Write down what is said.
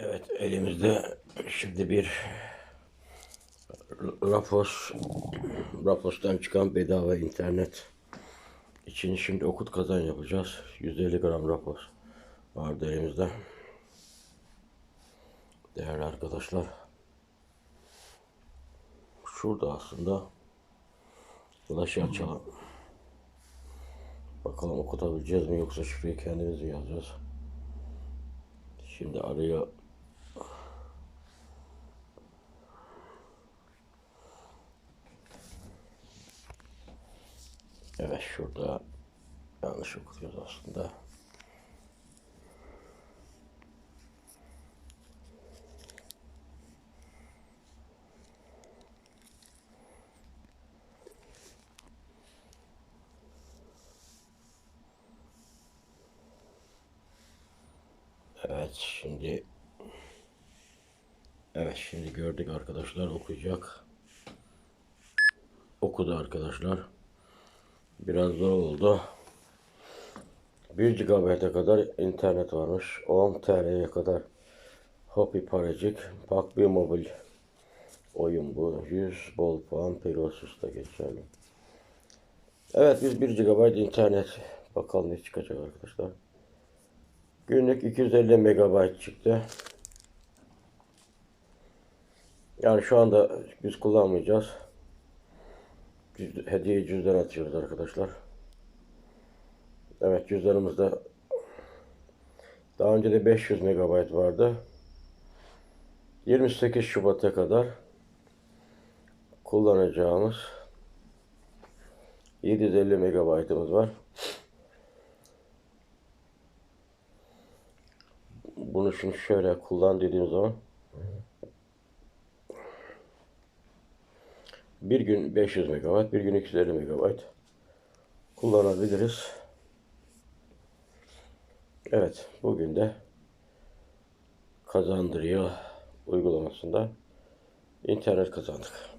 Evet elimizde şimdi bir Rapos Rapos'tan çıkan bedava internet için şimdi okut kazan yapacağız. 150 gram Rapos vardı elimizde. Değerli arkadaşlar. Şurada aslında Flash'ı açalım. Bakalım okutabileceğiz mi yoksa şifreyi kendimiz mi yazacağız? Şimdi araya Evet şurada yanlış okuyoruz aslında. Evet şimdi Evet şimdi gördük arkadaşlar okuyacak. Okudu arkadaşlar. Biraz zor oldu. 1 GB'e kadar internet varmış. 10 TL'ye kadar Hopi Paracık. Bak bir mobil oyun bu. 100 bol puan Pegasus'ta geçerli. Evet biz 1 GB internet bakalım ne çıkacak arkadaşlar. Günlük 250 MB çıktı. Yani şu anda biz kullanmayacağız. Hediye cüzdan atıyoruz arkadaşlar. Evet cüzdanımızda daha önce de 500 MB vardı. 28 Şubat'a kadar kullanacağımız 750 MB'ımız var. Bunu şimdi şöyle kullan dediğim zaman bir gün 500 MB, bir gün 250 MB kullanabiliriz. Evet, bugün de kazandırıyor uygulamasında internet kazandık.